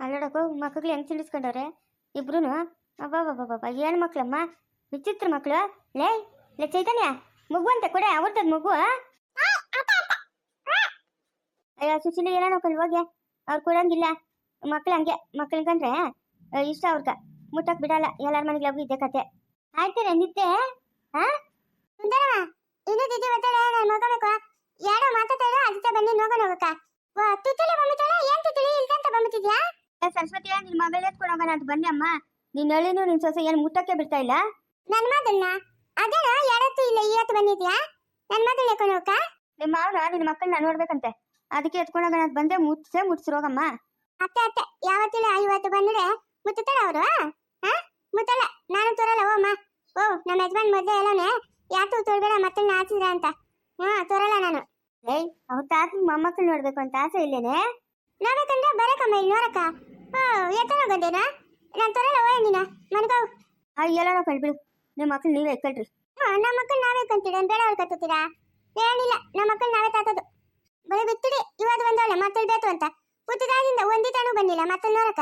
ಅಲ್ಲಡಕ್ಕೋ ಮಕ್ಕಳು ಹೆಂಗ್ ತಿಳಿಸ್ಕೊಂಡವ್ರೆ? ಇಬ್ರು ಅಬ್ಬಬ್ಬಬ್ಬಬ್ಬ, ಏನು ಮಕ್ಕಳಮ್ಮ ವಿಚಿತ್ರ ಮಕ್ಕಳು ಲೇ ಲೇ ಚೈತನ್ಯ, ಮಗು ಅಂತ ಕೊಡೆ, ಅವ್ರದ್ದು ಮಗು ಅಯ್ಯೋ, ಸುಶೀಲಿ, ಎಲ್ಲ ನೋಡ್ಕೊಂಡು ಹೋಗ್ಯ ಅವ್ರು ಕೊಡಂಗಿಲ್ಲ. ಮಕ್ಳು ಹಂಗೆ ಮಕ್ಳು ಕಂಡ್ರೆ ಇಷ್ಟ ಅವ್ರಗ. ಮುಟ್ಟಕ್ ಬಿಡಲ್ಲ, ಎಲ್ಲಾರ ಮನೆಗೆ ಲವ್ ಇದೆ ಕತೆ. ಆಯ್ತಾರೆ ನಿದ್ದೆ ಹಾ ಇನ್ನು ನಾನು ಯಾರೋ ಮಾತಾಡ್ತಾರೋ ಅದಕ್ಕೆ ಬನ್ನಿ ನೋಡ್ಕೊಂಡು ಹೋಗಕ್ಕ. ತುತ್ತಲೆ ಸರಸ್ವತಿ ನಿನ್ ಮಗಳ ಎತ್ಕೊಂಡು ಹೋಗೋಣ ಅಂತ ಬನ್ನಿ ಅಮ್ಮ. ನಿನ್ ನಳಿನು ನಿನ್ ಸೊಸೆ ಏನ್ ಮುಟ್ಟಕ್ಕೆ ಬಿಡ್ತಾ ಇಲ್ಲ? ನನ್ ಮಾತನ್ನ ಅದೇನ ಯಾರತ್ತು ಇಲ್ಲ ಇವತ್ತು ಬಂದಿದ್ಯಾ? ನನ್ ಮಾತನ್ನ ಎತ್ಕೊಂಡು ಹೋಗ ನಿಮ್ಮ ಮಾವನ ನಿನ್ ಮಕ್ಕಳನ್ನ ನೋಡ್ಬೇಕಂತೆ. ಅದಕ್ಕೆ ಎತ್ಕೊಂಡು ಹೋಗೋಣ ಅಂತ ಬಂದೆ ಮುಟ್ಸೆ ಮುಟ್ಸಿರೋಗಮ್ಮ. ಅತ್ತೆ ಅತ್ತೆ ಯಾವತ್ತಿಲ್ಲ ಐವತ್ತು ಬಂದ್ರೆ ಮುತ್ತಾರ ಅವರು ಹಾ ಮುತ್ತಲ್ಲ ನಾನು ತೋರಲ್ಲ ಓ ಅಮ್ಮ. ಓ ನಮ್ಮ ಯಜಮಾನ್ ಮದ್ವೆ ಎಲ್ಲನೇ ಯಾತು ತೋರ್ಬೇಡ ಮತ್ತೆ ಆಚಿದ್ರ ಅಂತ. ಹಾ ತೋರಲ್ಲ ನಾನು. ಏಯ್ ಅವ್ರ ತಾತ ಮೊಮ್ಮಕ್ಕಳು ನೋಡ್ಬೇಕು ಅಂತ ಆಸೆ ಇಲ್ಲೇನೆ? ನೋಡ್ಬೇಕಂದ್ರೆ ಬರಕಮ್ಮ ಇಲ್ಲಿ ನೋಡಕ್ಕ. ಎತ್ತನ ಬಂದೇನಾ? ನಾನು ತೋರಲ್ಲ ಓ ನೀನ. ಮನ್ಕೋ ಆ ಎಲ್ಲ ಕಳ್ಬಿಡು. ಬಿಡು ನಿಮ್ಮ ಮಕ್ಕಳು ನೀವೇ ಇಕ್ಕಳ್ರಿ ಹಾ ನಮ್ಮ ಮಕ್ಕಳು ನಾವೇ ಕಂತೀರ ಬೇಡ ಅವ್ರು ಕತ್ತೀರಾ ಏನಿಲ್ಲ ನಮ್ಮ ಮಕ್ಕಳು ನಾವೇ ತಾತದು. ಬರೀ ಬಿತ್ತಿಡಿ ಇವಾಗ ಬಂದವಳೆ ಮತ್ತಳು ಬೇಕು ಅಂತ. ಹುಟ್ಟಿದಾಗಿಂದ ಒಂದಿತಾನು ಬಂದಿಲ್ಲ ಮತ್ತೆ ನೋಡಕ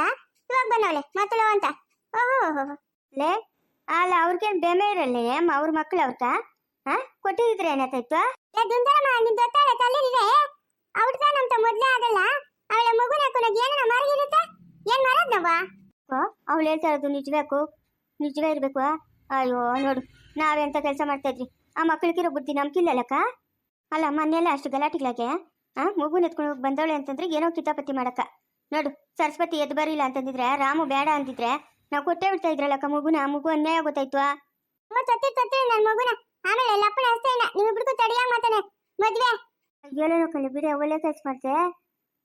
ಇವಾಗ ಬಂದವಳೆ ಮತ್ತಳು ಅಂತ. ಓಹೋ ಲೇ ಅಲ್ಲ ಅವ್ರಿಗೇನು ಬೆಮೆ ಇರಲ್ಲ ಏಮ್ ಅವ್ರ ಮಕ್ಳು ಅವ್ರಕ ಹಾ ಕೊಟ್ಟಿದ್ರೆ ಏನಾಯ್ತು ಏ ದುಂದರಮ್ಮ ನಿನ್ ಗೊತ್ತಾಗ ತಲ್ಲಿರಿದೆ ಅವ್ರತ ನಮ್ತ ಮೊದ್ಲೇ ಆಗಲ್ಲ? ಅವಳ ಮಗುನ ಹಾಕೊಳಗ್ ಏನನ ಮರಗಿರುತ್ತೆ ಏನ್ ಮರದ್ನವ ಅವಳು ಹೇಳ್ತಾ ಇರೋದು ನಿಜಬೇಕು ನಿಜವೇ ಇರ್ಬೇಕು ಅಯ್ಯೋ ನೋಡು ನಾವೆಂತ ಕೆಲಸ ಮಾಡ್ತಾ ಇದ್ವಿ. ಆ ಮಕ್ಕಳಿಗಿರೋ ಬುದ್ಧಿ ನಮ್ಗಿಲ್ಲಲ್ಲಕ್ಕ ಅಲ್ಲ ಮೊನ್ನೆಲ್ಲ ಅಷ್ಟು ಗಲಾಟಿಗಳಾಗೆ ಆ ಮಗು ಎತ್ಕೊಂಡು ಹೋಗಿ ಬಂದವಳೆ ಅಂತಂದ್ರೆ ಏನೋ ಕಿತಾಪತಿ ಮಾಡಕ್ಕ. ನೋಡು ಸರಸ್ವತಿ ಎದ್ದು ಬರಿಲ್ಲ ಅಂತಂದಿದ್ರೆ ರಾಮು ಬೇಡ ಅಂತಿದ್ರೆ ನಾವು ಕೊಟ್ಟೆ ಬಿಡ್ತಾ ಇದ್ರಲ್ಲಕ್ಕ ಮಗುನ ಆ ಮಗು ಅನ್ಯಾಯ ಗೊತ್ತಾಯ್ತು ತತ್ತಿ ತತ್ತಿ ನನ್ನ ಮಗುನ. ಆಮೇಲೆ ಲಪ್ಪಣ ಅಷ್ಟೇ ಇಲ್ಲ ತಡಿಯಾಗ ಮಾತಾನೆ ಮದ್ವೆ. ಅಯ್ಯೋ ಕಲಿ ಬಿಡಿ ಒಳ್ಳೆ ಕೆಲಸ ಮಾಡ್ತೆ.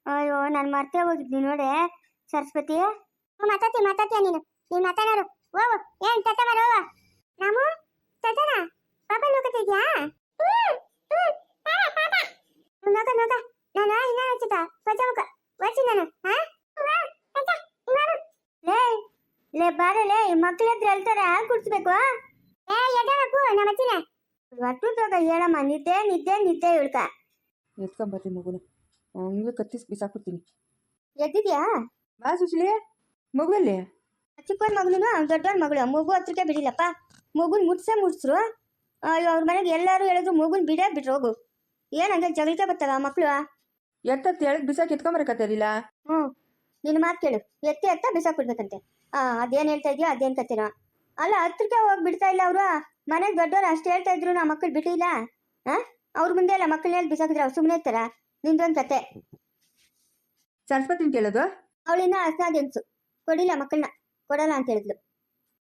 ಅಯ್ಯೋ ನಾನು ಮರ್ತೇ ಹೋಗಿದ್ನಿ ನೋಡೆ. ಸರಸ್ವತಿ? ಮಾತಾತಿ ಮಾತಾತಿಯ ನೀನು? ನೀನು ಮಾತಾಡೋರು. ಓ ಏನ್ ತತ್ತ ಬರೋ ರಾಮು ತತನ? ಪಾಪ ನೋಕತಿದ್ಯಾ ನೋಕ ನೋಕ ನಾನು ಇನ್ನ ಹಚ್ಚಿತ ಮುಖ. ವಚ್ಚಿ ನಾನು ಹಾ ಲೇ ಲೇ ಬಾರಲೇ ಮಕ್ಳ ಹತ್ರ ಹೇಳ್ತಾರೆ ಹಾಲು ಕುಡಿಸ್ಬೇಕು ಏ ಎದಳಕು ನಮ್ಮ ಅಚ್ಚಿನ ಒಟ್ಟುದಾಗ ಹೇಳಮ್ಮ ನಿದ್ದೆ ನಿದ್ದೆ ನಿದ್ದೆ ಇಳ್ಕ ಎತ್ಕೊಂಬರ್ರಿ ಮಗುನ. ಹಂಗೆ ಕತ್ತಿಸ್ ಬಿಸಾಕ್ಬಿಡ್ತೀನಿ. ಎದ್ದಿದ್ಯಾ? ಬಾ ಮಗು ಮಗುವಲ್ಲಿ? ಚಿಕ್ಕವನ್ ಮಗನು ದೊಡ್ಡವನ್ ಮಗಳು. ಮಗು ಹತ್ರಕ್ಕೆ ಬಿಡಿಲ್ಲಪ್ಪ ಮಗುನ್ ಮುಟ್ಸೆ ಮುಟ್ಸ್ರು. ಅಯ್ಯೋ ಅವ್ರ ಮನೆಗೆ ಎಲ್ಲರೂ ಹೇಳಿದ್ರು ಮಗುನ್ ಬಿಡೇ ಬಿಟ್ರು ಹೋಗು. ಏನ್ ಹಂಗ ಜಗಳಕ್ಕೆ ಬರ್ತಾವ ಮಕ್ಳು? ಎತ್ತತ್ತು ಹೇಳಕ್ ಬಿಸಾಕ್ ಎತ್ಕೊಂಬರಕತ್ತಾರಿಲ್ಲ ಹ್ಞೂ. ನಿನ್ ಮಾತು ಕೇಳು. ಎತ್ತಿ ಎತ್ತ ಬಿಸಾಕ್ಬಿಡ್ಬೇಕಂತೆ ಆ ಅದೇನ್ ಹೇಳ್ತಾ ಇದೆಯೋ ಅದೇನ್ ಕತೆನೋ. ಅಲ್ಲ ಹತ್ರಕ್ಕೆ ಹೋಗಿ ಬಿಡ್ತಾ ಇಲ್ಲ ಅವರು? ಮನೆಗೆ ದೊಡ್ಡವ್ರು ಅಷ್ಟು ಹೇಳ್ತಾ ಇದ್ರು ನಾ ಮಕ್ಕಳು ಬಿಟ್ಟಿಲ್ಲ ಆ? ಅವ್ರ ಮುಂದೆ ಎಲ್ಲ ಮಕ್ಕಳನ್ನ ಹೇಳಿ ಬಿಸಾಕಿದ್ರೆ ಅವ್ರು ಸುಮ್ಮನೆ ಇರ್ತಾರ? ನಿಂದೊಂದು ಕತೆ. ಸರಸ್ವತಿನ ಕೇಳೋದು? ಅವಳಿನ್ನ ಅಸ್ನಾದೆನ್ಸು ಕೊಡಿಲ್ಲ ಮಕ್ಕಳನ್ನ. ಕೊಡಲ್ಲ ಅಂತ ಹೇಳಿದ್ಲು.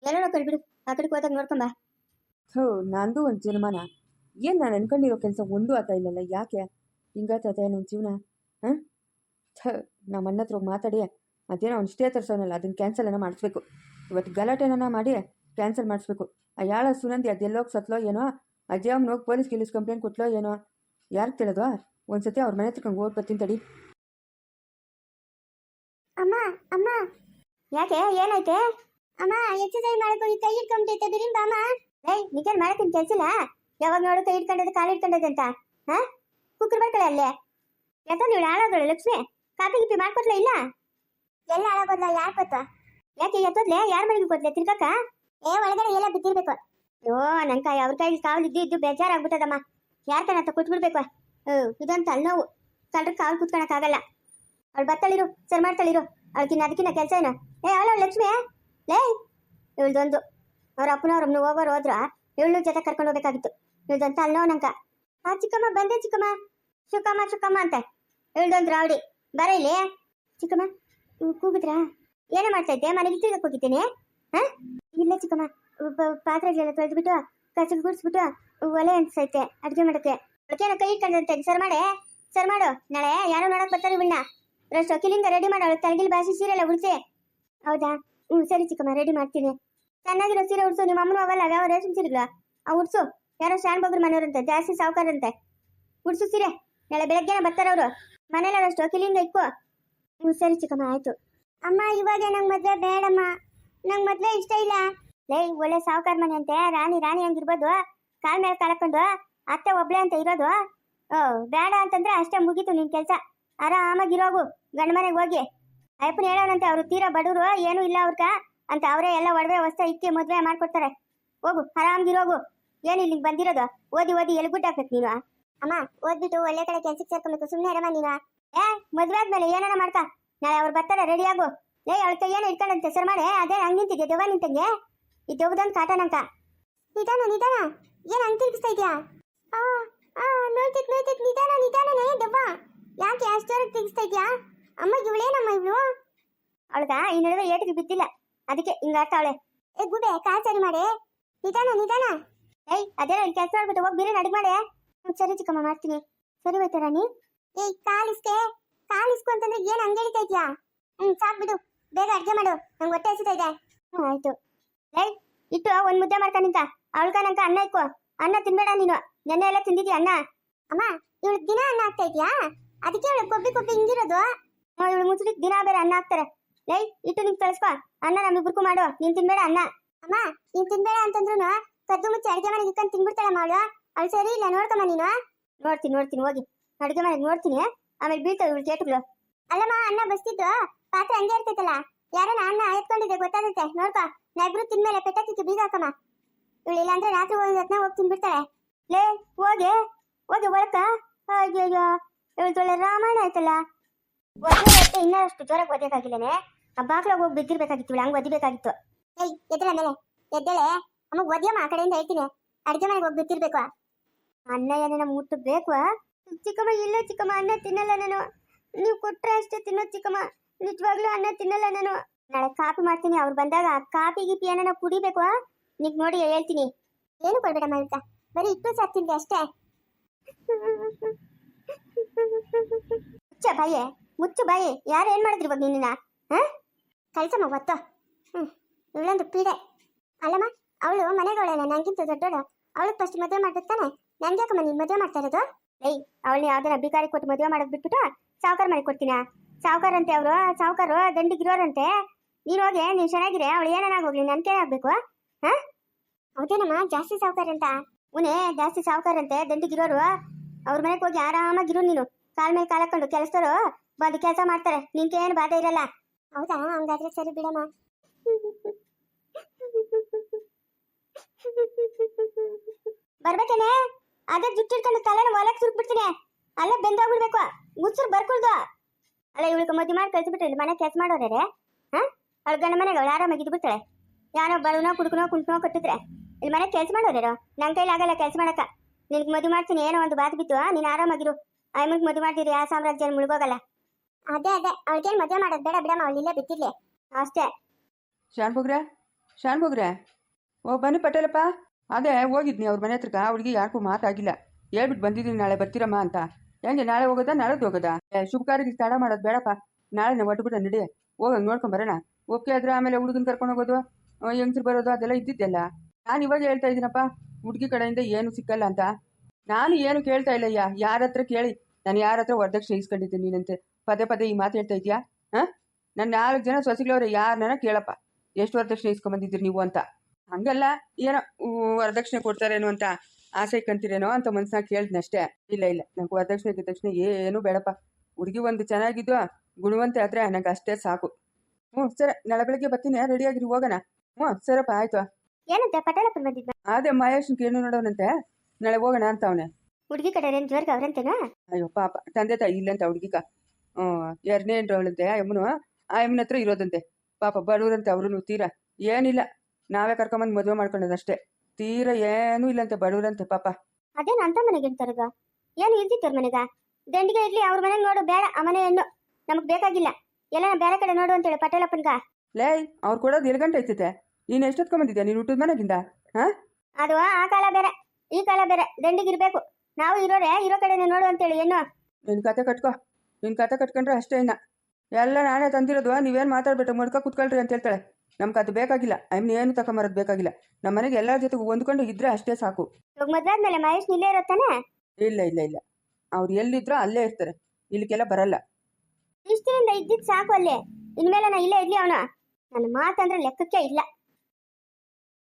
ಎಲ್ಲ ಕಳ್ಬಿಡು ಆ ಕಡೆಗೆ ಹೋದಾಗ ನೋಡ್ಕೊಂಬ. ಹೋ ನಂದು ಒಂದು ಜನ್ಮನ ಏನು ನಾನು ಅನ್ಕೊಂಡಿರೋ ಕೆಲಸ ಒಂದು ಆತ ಇಲ್ಲಲ್ಲ, ಯಾಕೆ? ಹಿಂಗಾತದೆ ನನ್ನ ಜೀವನ? ಹಾಂ? ನಮ್ಮ ಅಣ್ಣ ಹತ್ರ ಹೋಗಿ ಮಾತಾಡಿ. ಅದೇನೋ ಅವ್ನು ಸ್ಟೇ ತರ್ಸೋನಲ್ಲ ಅದನ್ನ ಕ್ಯಾನ್ಸಲ್ ಏನೋ ಮಾಡಿಸ್ಬೇಕು. ಇವತ್ತು ಗಲಾಟೆನ ಮಾಡಿ ಕ್ಯಾನ್ಸಲ್ ಮಾಡಿಸ್ಬೇಕು. ಆ ಯಾಳ ಸುನಂದಿ ಅದೆಲ್ಲೋಗಿ ಸತ್ಲೋ ಏನೋ? ಅಜ್ಜಮ್ಮನ ಹೋಗಿ ಪೊಲೀಸ್ ಗಿಲೀಸ್ ಕಂಪ್ಲೇಂಟ್ ಕೊಟ್ಲೋ ಏನೋ? ಯಾರಿಗೆ ತಿಳಿದೋ ಒಂದ್ಸತಿ ಅವ್ರ ಮನೆ ಹತ್ರಕ್ಕೆ ಓಡ್ ಬರ್ತೀನಿ ತಡಿ. ಅಮ್ಮ. ಯಾಕೆ ಏನೈತೆ ಅಮ್ಮ ಎಕ್ಸರ್ಸೈಸ್ ಮಾಡ್ಕೊಂಡು ಕೈ ಇಟ್ಕೊಂಡೈತೆ ಬಿರಿನ್ ಬಾಮ ಏಯ್ ನಿಜನ್ ಮಾಡಕ್ಕಿನ್ ಕೆಲ್ಸಿಲ್ಲ? ಯಾವಾಗ ನೋಡು ಕೈ ಇಟ್ಕೊಂಡೈತೆ ಕಾಲು ಇಟ್ಕೊಂಡೈತೆ ಅಂತ. ಹಾ? ಕುಕ್ಕರ್ ಬರ್ಕಳೆ ಅಲ್ಲೇ. ಯಾಕಂದ್ರೆ ನೀವು ಹಾಳಾದಳು ಲಕ್ಷ್ಮಿ? ಕಾಪಿ ಗಿಪಿ ಮಾಡ್ಕೊಟ್ಲ ಇಲ್ಲ? ಎಲ್ಲ ಹಾಳಾಗೋದ್ಲ ಯಾಕೆ ಗೊತ್ತ ಯಾಕೆ ಎತ್ತೋದ್ಲೆ? ಯಾರ ಮನೆಗೆ ಕೊಟ್ಲೆ? ತಿರ್ಗಕ್ಕ ಏ, ಒಳಗಡೆ ಎಲ್ಲ ಬಿದ್ದಿರ್ಬೇಕು. ಅಯ್ಯೋ, ನನ್ ಕಾಯಿ ಅವ್ರ ಕೈಗೆ ಕಾವಲು ಇದ್ದು ಇದ್ದು ಬೇಜಾರಾಗ್ಬಿಟ್ಟದಮ್ಮ. ಯಾರ ತನ ಅಂತ ಕೊಟ್ಬಿಡ್ಬೇಕು ಇದೊಂದು ತಲೆನೋವು ಕಳ್ರ ಕಾವಲು ಕುತ್ಕೊಳಕ್ಕಾಗಲ್ಲ. ಅವಳು ಬತ್ತಳಿರು, ಸರಿ ಮಾಡ್ತಾಳಿರು. ಅವಳಕಿನ್ನ ಅದಕ್ಕಿನ್ನ ಕೆಲಸ ಏನು? ಏ ಅವಳ ಲಕ್ಷ್ಮಿ ಲೇ ಇವಳ್ದೊಂದು ಅವ್ರ ಅಪ್ಪನವ್ರಮ್ಮನ ಹೋಗೋರು ಹೋದ್ರ. ಇವಳು ಜೊತೆ ಕರ್ಕೊಂಡು ಹೋಗ್ಬೇಕಾಗಿತ್ತು. ಇವಳ್ದಂತ ಅಲ್ಲೋ ನಂಕ ಆ, ಚಿಕ್ಕಮ್ಮ, ಬಂದೆ ಚಿಕ್ಕಮ್ಮ. ಚುಕ್ಕಮ್ಮ ಚುಕ್ಕಮ್ಮ ಅಂತ. ಇವಳ್ದೊಂದು ರಾವಡಿ ಬರ ಇಲ್ಲಿ. ಚಿಕ್ಕಮ್ಮ ಕೂಗಿದ್ರಾ? ಏನೇ ಮಾಡ್ತಾ ಇದ್ದೆ? ಮನೆಗೆ ತಿರ್ಗಕ್ಕೆ ಹೋಗಿದ್ದೀನಿ ಹಾ? ಇಲ್ಲ ಚಿಕ್ಕಮ್ಮ ಪಾತ್ರೆಗಳೆಲ್ಲ ತೊಳೆದ್ಬಿಟ್ಟು ಕಸ ಗುಡಿಸ್ಬಿಟ್ಟು, ಒಲೆ ಅನ್ಸೈತೆ ಅಡುಗೆ ಮಾಡಕ್ಕೆ. ಅದಕ್ಕೆ ಕೈ ಇಟ್ಕೊಂಡಂತೆ ಸರ್ ಮಾಡೆ, ಸರ್ ಮಾಡು. ನಾಳೆ ಯಾರೋ ನೋಡಕ್ ಬರ್ತಾರೆ ಇವಳನ್ನ. ರಷ್ಟು ಅಕ್ಕಿಲಿಂದ ರೆಡಿ ಮಾಡೋಳು ತಲೆಗಿಲ್ ಬಾಸಿ ಸೀರೆಲ್ಲ ಉಡ್ಸಿ. ಹೌದಾ? ಹ್ಞೂ, ಸರಿ ಚಿಕ್ಕಮ್ಮ ರೆಡಿ ಮಾಡ್ತೀನಿ. ಚೆನ್ನಾಗಿರೋ ಸೀರೆ ಉಡ್ಸು. ನಿಮ್ಮ ಅಮ್ಮನೂ ಅವಲ್ಲ ಯಾವ ರೇಷನ್ ಸೀರೆಗಳು. ಆ, ಉಡ್ಸು. ಯಾರೋ ಶಾನ್ ಬಗ್ರು ಮನೆಯವರಂತೆ, ಜಾಸ್ತಿ ಸಾವುಕಾರಂತೆ. ಉಡ್ಸು ಸೀರೆ. ನಾಳೆ ಬೆಳಗ್ಗೆನ ಬರ್ತಾರವರು ಮನೇಲಿ ಅಷ್ಟು ಅಕ್ಕಿಲಿಂದ ಇಕ್ಕೋ. ಹ್ಞೂ, ಸರಿ ಚಿಕ್ಕಮ್ಮ, ಆಯ್ತು. ಅಮ್ಮ, ಇವಾಗ ನಂಗೆ ಮದುವೆ ಬೇಡಮ್ಮ. ನಂಗೆ ಮದುವೆ ಇಷ್ಟ ಇಲ್ಲ. ಲೇ, ಒಳ್ಳೆ ಸಾವುಕಾರ ಮನೆ ಅಂತೆ ರಾಣಿ ರಾಣಿ ಹಂಗಿರ್ಬೋದು. ಕಾಲ್ ಮೇಲೆ ಕಳ್ಕೊಂಡು ಅತ್ತೆ ಒಬ್ಳೆ ಅಂತ ಇರೋದು. ಓ, ಬೇಡ ಅಂತಂದ್ರೆ ಅಷ್ಟೇ ಮುಗೀತು ನಿನ್ ಕೆಲಸ. ಆರಾಮಾಗಿರೋಗು, ಗಂಡ ಮನೆಗೆ ಹೋಗಿ. ಅಯ್ಯಪ್ಪನ ಹೇಳೋನಂತೆ, ಅವರು ತೀರಾ ಬಡವರು, ಏನೂ ಇಲ್ಲ ಅವ್ರಕ ಅಂತ ಅವರೇ ಎಲ್ಲ ಒಡವೆ ಹೊಸ ಇಕ್ಕಿ ಮದುವೆ ಮಾಡ್ಕೊಡ್ತಾರೆ. ಹೋಗು, ಆರಾಮಾಗಿರೋಗು. ಏನು ಇಲ್ಲಿಗೆ ಬಂದಿರೋದು? ಓದಿ ಓದಿ ಎಲ್ಲಿ ಗುಡ್ಡ ನೀನು? ಅಮ್ಮ, ಓದ್ಬಿಟ್ಟು ಒಳ್ಳೆ ಕಡೆ ಕೆಲ್ಸಕ್ಕೆ ಸೇರ್ಕೊಬೇಕು ಸುಮ್ಮನೆ ಇರಮ್ಮ ನೀನು. ಏ, ಮದುವೆ ಆದ್ಮೇಲೆ ಏನಾರ ಮಾಡ್ತಾ ನಾಳೆ ಅವ್ರು ಬರ್ತಾರೆ ರೆಡಿ ಆಗು. ಏ, ಅವಳ ಏನು ಇಟ್ಕೊಂಡಂತೆ ಸರ್ ಮಾಡಿ ಅದೇ ಹಂಗೆ ನಿಂತಿದ್ದೆ ದೆವ್ವ ನಿಂತಂಗೆ? ಈ ದೆವ್ವದೊಂದು ಕಾಟನಂಕ. ನಿಧಾನ ನಿಧಾನ. ಏನು ಹಂಗೆ ತಿರ್ಗಿಸ್ತಾ ಇದೆಯಾ? ಆ ಆ, ನೋಯ್ತಿತ್ ನೋಯ್ತಿತ್. ನಿಧಾನ, ನಿಧಾನನೇ ದೆವ್ವ. ಯಾಕೆ ಅಷ್ಟೊರಗೆ ತೆಗಿಸ್ತಾ ಇದ್ಯಾ? ಅಮ್ಮ ಇವಳೇನಮ್ಮ ಇವಳು. ಅವಳಗ ಈ ನಡುವೆ ಏಟಿಗೆ ಬಿದ್ದಿಲ್ಲ. ಅದಕ್ಕೆ ಅವಳೆ. ಏ ಗುಬೆ, ಕಾಲ್ ಸರಿ ಮಾಡಿ. ನಿಧಾನ ನಿಧಾನ. ಏಯ್ ಅದೇ ಇಲ್ಲಿ ಕೆಲಸ ಮಾಡ್ಬಿಟ್ಟು ಹೋಗಿ ಬೇರೆ ಅಡಿಗೆ ಮಾಡೆ. ಸರಿ ಚಿಕ್ಕಮ್ಮ, ಮಾಡ್ತೀನಿ. ಸರಿ ಹೋಯ್ತಾ ರಾಣಿ. ಏಯ್ ಕಾಲಿಸ್ತೆ ಕಾಲಿಸ್ಕು ಅಂತಂದ್ರೆ ಏನ್ ಹಂಗೆ ಹಿಡಿತಾ ಇದ್ಯಾ? ಹ್ಮ್, ಸಾಕ್ ಬಿಡು. ಬೇಗ ಅಡ್ಗೆ ಮಾಡು. ನಂಗೆ ಹೊಟ್ಟೆ ಹಸಿತಾ ಇದೆ. ಹ್ಮ್, ಆಯ್ತು. ಏಯ್, ಇಟ್ಟು ಒಂದ್ ಮುದ್ದೆ ಮಾಡ್ಕೊಂಡ್ ನಿಂತ ಅವಳ್ಗ ನಂಕ ಅನ್ನ ಇಕ್ಕೋ. ಅನ್ನ ತಿನ್ಬೇಡ ನೀನು. ನೆನ್ನೆ ಎಲ್ಲ ತಿಂದಿದ್ಯಾ ಅನ್ನ? ಅಮ್ಮ, ಇವಳು ದಿನ ಅನ್ನ ಆಗ್ತಾ ಇದ್ಯಾ? ಅದಕ್ಕೆ ಹೇಳಿ, ಕೊಬ್ಬಿ ಕೊಬ್ಬಿ ಹಿಂಗಿರೋದು. ಇವಳು ಮುಸುಡಿಕ್ ದಿನ ಬೇರೆ ಅನ್ನ ಹಾಕ್ತಾರೆ. ಲೈ, ಇಟ್ಟು ನಿಂಗೆ ಕಳಿಸ್ಕೊ. ಅನ್ನ ನಮ್ಮಿಬ್ರಿಗೂ ಮಾಡು. ನೀನ್ ತಿನ್ಬೇಡ ಅನ್ನ. ಅಮ್ಮ, ನೀನ್ ತಿನ್ಬೇಡ ಅಂತಂದ್ರು ಕದ್ದು ಮುಚ್ಚಿ ಅಡಿಗೆ ಮನೆಗೆ ಇಕ್ಕಂಡು ತಿನ್ಬಿಡ್ತಾಳೆ ಮಾಡು ಅವಳು ಸರಿ ಇಲ್ಲ, ನೋಡ್ಕಮ್ಮ ನೀನು. ನೋಡ್ತೀನಿ ನೋಡ್ತೀನಿ, ಹೋಗಿ. ಅಡಿಗೆ ಮನೆಗೆ ನೋಡ್ತೀನಿ. ಆಮೇಲೆ ಬೀಳ್ತಾವೆ ಇವಳು ಚೇಟುಗಳು ಅಲ್ಲಮ್ಮ, ಅನ್ನ ಬಸ್ತಿದ್ದು. ಪಾತ್ರೆ ಹಂಗೆ ಇರ್ತೈತಲ್ಲ. ಯಾರನ ಅನ್ನ ಎತ್ಕೊಂಡಿದ್ದೆ, ಗೊತ್ತಾಗುತ್ತೆ. ನೋಡ್ಕೊ. ನಾ ಇಬ್ರು ತಿನ್ಮೇಲೆ ಪೆಟ್ಟಕ್ಕಿತ್ತು ಬೀಗ ಹಾಕಮ್ಮ. ಇವಳು ಇಲ್ಲಾಂದ್ರೆ ರಾತ್ರಿ ಹೋಗಿ ಹೋಗಿ ತಿನ್ಬಿಡ್ತಾಳೆ. ಲೇ, ಹೋಗಿ. ಹೋಗಿ ಒಳಕ ಅಯ್ಯಯ್ಯೋ. ಇವಳು ರಾಮಾಯಣ ಆಯ್ತಲ್ಲ? ಒದ್ದೆ ಇನ್ನಷ್ಟು ಜೋರಾಗಿ ಒದ್ದಕ್ಕಾಗಿಲ್ಲನೆ ಆ ಬಾಗ್ಲಾಗ ಹೋಗಿ ಬಿದ್ದಿರ್ಬೇಕಾಗಿತ್ತು ಹಂಗೆ ಒದಿಬೇಕಾಗಿತ್ತು ಏಯ್, ಎದ್ದಳ ಮೇಲೆ ಎದ್ದಳೆ. ಅಮ್ಮ ಒದ್ಯಮ್ಮ ಆ ಕಡೆಯಿಂದ ಹೇಳ್ತೀನಿ. ಅಡ್ಗೆ ಮನೆಗೆ ಹೋಗಿ ಬಿದ್ದಿರ್ಬೇಕು. ಅನ್ನ ಏನೇನ ಮುಟ್ಟು ಬೇಕು. ಚಿಕ್ಕಮ್ಮ, ಇಲ್ಲ ಚಿಕ್ಕಮ್ಮ, ಅನ್ನ ತಿನ್ನಲ್ಲ ನಾನು. ನೀವು ಕೊಟ್ರೆ ಅಷ್ಟೇ ತಿನ್ನೋ ಚಿಕ್ಕಮ್ಮ. ನಿಜವಾಗ್ಲೂ ಅನ್ನ ತಿನ್ನಲ್ಲ ನಾನು. ನಾಳೆ ಕಾಪಿ ಮಾಡ್ತೀನಿ, ಅವ್ರು ಬಂದಾಗ ಕಾಪಿ ಗೀಪಿ ಏನಾರ ಕುಡಿಬೇಕು. ನೀಗ್ ನೋಡಿ, ಹೇಳ್ತೀನಿ. ಏನು ಕೊಡ್ಬೇಡಮ್ಮ ಇವತ್ತ ಬರೀ ಇಟ್ಟು ಸಾಕು ತಿಂದೆ ಅಷ್ಟೇ. ಮುಚ್ಚ ಬಾಯೆ, ಮುಚ್ಚು ಬಾಯಿ. ಯಾರು ಏನು ಮಾಡಿದ್ರಿ ಇವಾಗ ನಿನ್ನ ಹಾ? ಕಳ್ಸಮ್ಮ ಗೊತ್ತು ಹ್ಮ್, ಇವಳೊಂದು ಪೀಡೆ. ಅಲ್ಲಮ್ಮ, ಅವಳು ಮನೆಗಳಲ್ಲ ನಂಗಿಂತ ದೊಡ್ಡೋಳು. ಅವಳು ಫಸ್ಟ್ ಮದುವೆ ಮಾಡಿರ್ತಾನೆ ನನಗೆ ನನ್ಗೆ ಯಾಕಮ್ಮ ನೀನ್ ಮದುವೆ ಮಾಡ್ತಾ ಇರೋದು? ಏಯ್, ಅವಳನ್ನ ಯಾವ್ದಾರ ಬಿಕಾರಿ ಕೊಟ್ಟು ಮದುವೆ ಮಾಡೋದು ಬಿಟ್ಬಿಟ್ಟು ಸಾವುಕಾರ ಮನೆ ಕೊಡ್ತೀನ? ಸಾವುಕಾರ ಅಂತೆ ಅವರು, ಸಾವುಕಾರು ದಂಡಿಗಿರೋರಂತೆ ನೀನು ಹೋಗಿ, ನೀನು ಚೆನ್ನಾಗಿರಿ, ಅವಳು ಏನಾಗೋಗ್ಲಿ ಹೋಗ್ಲಿ ನನ್ ಕೈ ಆಗ್ಬೇಕು, ಹಾ? ಹೌದೇನಮ್ಮ, ಜಾಸ್ತಿ ಸಾವುಕಾರ ಅಂತ ಉನೇ, ಜಾಸ್ತಿ ಸಾವುಕಾರ ಅಂತೆ ದಂಡಿಗಿರೋರು ಅವ್ರ ಮನೆಗೆ ಹೋಗಿ ಆರಾಮಾಗಿರು ನೀನು. ಕಾಲ್ ಮೇಲೆ ಕಾಲ್ ಹಾಕೊಂಡು ಕೆಲಸದವರು ಬಂದು ಕೆಲಸ ಮಾಡ್ತಾರೆ. ನಿನ್ಗೆ ಏನು ಬಾಧೆ ಇರಲ್ಲ. ಹೌದಾ? ಹಂಗಾದ್ರೆ ಸರಿ ಬಿಡಮ್ಮ. ಬರ್ಬೇಕೇನೆ? ಅದೇ ಜುಟ್ಟು ಹಿಡ್ಕೊಂಡು ತಲೆನ ಒಳಗೆ ಸುರ್ಬಿಡ್ತೀನಿ ಅಲ್ಲೇ ಬೆಂದೋಗ್ಬಿಡ್ಬೇಕು. ಮುಚ್ಚರು ಬರ್ಕೊಳ್ದು. ಅಲ್ಲ ಇವಳಿಗೆ ಮದುವೆ ಮಾಡಿ ಕಳ್ಸಿಬಿಟ್ರೆ ಇಲ್ಲಿ ಮನೆ ಕೆಲಸ ಮಾಡೋರೇ ಹಾ? ಅವ್ಳ ಗಂಡ ಮನೆಗೆ ಅವಳು ಆರಾಮಾಗಿ ಇದ್ಬಿಡ್ತಾಳೆ. ಯಾರೋ ಬಳುನೋ ಕುಡ್ಕನೋ ಕುಂಟ್ನೋ ಕಟ್ಟಿದ್ರೆ. ಇಲ್ಲಿ ಮನೆ ಕೆಲಸ ಮಾಡೋರೇರೋ ನನ್ನ ಕೈಲಿ ಆಗಲ್ಲ ಕೆಲಸ ಮಾಡಕ್ಕ. ನಿನಗೆ ಮದುವೆ ಮಾಡ್ತೀನಿ ಏನೋ ಒಂದು ಬಾತ್ ಬಿತ್ತು ನೀನು ಆರಾಮಾಗಿರು. ಆಯ್ಮಗ್ ಮದುವೆ ಮಾಡ್ತೀರಿ ಆ ಸಾಮ್ರಾಜ್ಯ ಮುಳುಗೋಗಲ್ಲ. ಅದೇ ಅದೇ. ಅವಳಿಗೇನು ಮದುವೆ ಮಾಡೋದು ಬೇಡ ಬಿಡಮ್ಮ ಅವಳು ಬಿತ್ತಿರ್ಲಿ ಅಷ್ಟೇ. ಶಾನ್ ಬುಗ್ರೆ ಶಾನ್ ಬುಗ್ರೆ ಓ ಬನ್ನಿ ಪಟೇಲಪ್ಪ. ಅದೇ ಹೋಗಿದ್ನಿ ಅವ್ರ ಮನೆ ಹತ್ರಕ್ಕ. ಅವ್ರಿಗೆ ಯಾರಿಗೂ ಮಾತಾಗಿಲ್ಲ. ಹೇಳ್ಬಿಟ್ಟು ಬಂದಿದ್ದೀನಿ ನಾಳೆ ಬರ್ತೀರಮ್ಮ ಅಂತ. ಹೆಂಗೆ ನಾಳೆ ಹೋಗೋದಾ ನಾಳೆದು ಹೋಗೋದಾ? ಏ, ಶುಭ ಕಾರ್ಯಕ್ಕೆ ತಡ ಮಾಡೋದು ಬೇಡಪ್ಪ. ನಾಳೆ ನಾವು ಒಟ್ಟು ನಡಿ. ಹೋಗಂಗೆ ನೋಡ್ಕೊಂಡ್ ಬರೋಣ. ಓಕೆ ಆದ್ರೆ ಆಮೇಲೆ ಹುಡುಗನ ಕರ್ಕೊಂಡು ಹೋಗೋದು? ಹೆಂಗ್ಸ್ರು ಬರೋದು ಅದೆಲ್ಲ ಇದ್ದಿದ್ದೆಲ್ಲ? ನಾನು ಇವಾಗ ಹೇಳ್ತಾ ಇದ್ದೀನಪ್ಪ. ಹುಡುಗಿ ಕಡೆಯಿಂದ ಏನು ಸಿಕ್ಕಲ್ಲ ಅಂತ. ನಾನು ಏನು ಕೇಳ್ತಾ ಇಲ್ಲ ಯಾ ಯಾರ ಹತ್ರ ಕೇಳಿ? ನಾನು ಯಾರ ಹತ್ರ ವರದಕ್ಷಿಣೆ ಇಸ್ಕೊಂಡಿದ್ದೀನಿ ನೀನಂತೆ? ಪದೇ ಪದೇ ಈ ಮಾತು ಹೇಳ್ತಾ ಇದೆಯಾ? ಹಾಂ? ನನ್ನ ನಾಲ್ಕು ಜನ ಸೊಸೆಗಳವ್ರೆ ಯಾರನ್ನ ಕೇಳಪ್ಪ. ಎಷ್ಟು ವರದಕ್ಷಿಣೆ ಇಸ್ಕೊಂಬಂದಿದ್ದೀರಿ ನೀವು ಅಂತ. ಹಂಗಲ್ಲ, ಏನೋ ವರದಕ್ಷಿಣೆ ಕೊಡ್ತಾರೇನು ಅಂತ ಆಸೆ ಕಂತೀರೇನೋ ಅಂತ ಮನ್ಸನ್ನ ಕೇಳಿದ್ನಷ್ಟೇ ಇಲ್ಲ ಇಲ್ಲ. ನಂಗೆ ವರದಕ್ಷಿಣೆ ತಕ್ಷಣ ಏನು ಬೇಡಪ್ಪ. ಹುಡುಗಿ ಒಂದು ಚೆನ್ನಾಗಿದ್ದು ಗುಣವಂತೆ ಆದರೆ ನಂಗೆ ಅಷ್ಟೇ ಸಾಕು. ಹ್ಞೂ ಸರಿ. ನಾಳೆ ಬೆಳಗ್ಗೆ ಬರ್ತೀನಿ. ರೆಡಿಯಾಗಿರಿ ಹೋಗೋಣ. ಹ್ಞೂ ಸರಪ್ಪ ಆಯ್ತು. ಏನಂತೆ? ಪಟೇಲಪ್ಪನ್ ಬಂದಿದ್ದ ಅದೇ ಮಹೇಶ್ನ ಏನು ನೋಡೋನಂತೆ ನಾಳೆ ಹೋಗೋಣ ಅಂತ ಅವನೇ. ಹುಡುಗಿ ಕಡೆ ಏನ್ ಜೋರ್ಗ ಅವ್ರಂತೇನಾ? ಅಯ್ಯೋ ಪಾಪ. ತಂದೆ ತಾಯಿ ಇಲ್ಲಂತ ಹುಡುಗಿಕ. ಹ್ಞೂ ಎರಡನೇ ಅವಳಂತೆ ಆ ಯಮ್ಮನು ಆ ಯಮ್ಮನ ಹತ್ರ ಇರೋದಂತೆ. ಪಾಪ ಬಡವ್ರಂತೆ ಅವ್ರು ತೀರಾ. ಏನಿಲ್ಲ. ನಾವೇ ಕರ್ಕೊಂಬಂದು ಮದುವೆ ಅಷ್ಟೇ ತೀರಾ ಏನೂ ಇಲ್ಲಂತೆ ಬಡವ್ರಂತೆ ಪಾಪ. ಅದೇನು ಅಂತ ಮನೆಗೆ ಇರ್ತಾರಗ ಏನು ಇಲ್ದಿತ್ತವ್ರ ಮನೆಗ? ದಂಡಿಗೆ ಇರ್ಲಿ ಅವ್ರ ಮನೆಗೆ ನೋಡು ಬೇಡ ಆ ಮನೆ ಹೆಣ್ಣು. ನಮಗ್ ಬೇಕಾಗಿಲ್ಲ. ಎಲ್ಲ ಬೇರೆ ಕಡೆ ನೋಡು ಅಂತೇಳಿ ಪಟೇಲಪ್ಪನ್ಗ. ಲೇ ಅವ್ರು ಕೂಡ ಎರಡು ಗಂಟೆ ಐತೈತೆ. ನೀನು ಎಷ್ಟೊತ್ಕೊಂಬಂದಿದ್ಯಾ ನೀನು ಊಟದ ಮನೆಗಿಂದ? ಹಾಂ? ಅದು ಆ ಕಾಲ ಬೇರೆ ಈ ಕಾಲ ಬೇರೆ. ದಂಡಿಗಿರ್ಬೇಕು ನಾವು ಇರೋರೆ ಇರೋ ಕಡೆನೆ ನೋಡು ಅಂತೇಳಿ ಏನು ನಿನ್ ಕತೆ ಕಟ್ಕೋ. ನಿನ್ ಕತೆ ಕಟ್ಕೊಂಡ್ರೆ ಅಷ್ಟೇ ಇನ್ನ. ಎಲ್ಲ ನಾನೇ ತಂದಿರೋದು ನೀವೇನು ಮಾತಾಡ್ಬಿಟ್ಟು ಮುಡ್ಕ ಕುತ್ಕೊಳ್ರಿ ಅಂತ ಹೇಳ್ತಾಳೆ. ನಮ್ಗೆ ಅದು ಬೇಕಾಗಿಲ್ಲ. ಐಮ್ನ ಏನು ತಗೊಂಬರೋದು ಬೇಕಾಗಿಲ್ಲ. ನಮ್ಮ ಮನೆಗೆ ಎಲ್ಲರ ಜೊತೆಗೂ ಹೊಂದ್ಕೊಂಡು ಇದ್ರೆ ಅಷ್ಟೇ ಸಾಕು. ಇವಾಗ ಮದ್ವೆ ಆದ್ಮೇಲೆ ಮಹೇಶ್ ಇಲ್ಲೇ ಇರುತ್ತಾನೆ ಇಲ್ಲ ಇಲ್ಲ ಇಲ್ಲ. ಅವ್ರು ಎಲ್ಲಿದ್ರು ಅಲ್ಲೇ ಇರ್ತಾರೆ. ಇಲ್ಲಿಕ್ಕೆಲ್ಲ ಬರಲ್ಲ. ಇಷ್ಟಿನಿಂದ ಇದ್ದಿದ್ ಸಾಕು ಅಲ್ಲೇ. ಇನ್ಮೇಲೆ ನಾ ಇಲ್ಲೇ ಇರ್ಲಿ ಅವನು. ನನ್ನ ಮಾತಂದ್ರೆ ಲೆಕ್ಕಕ್ಕೆ ಇಲ್ಲ.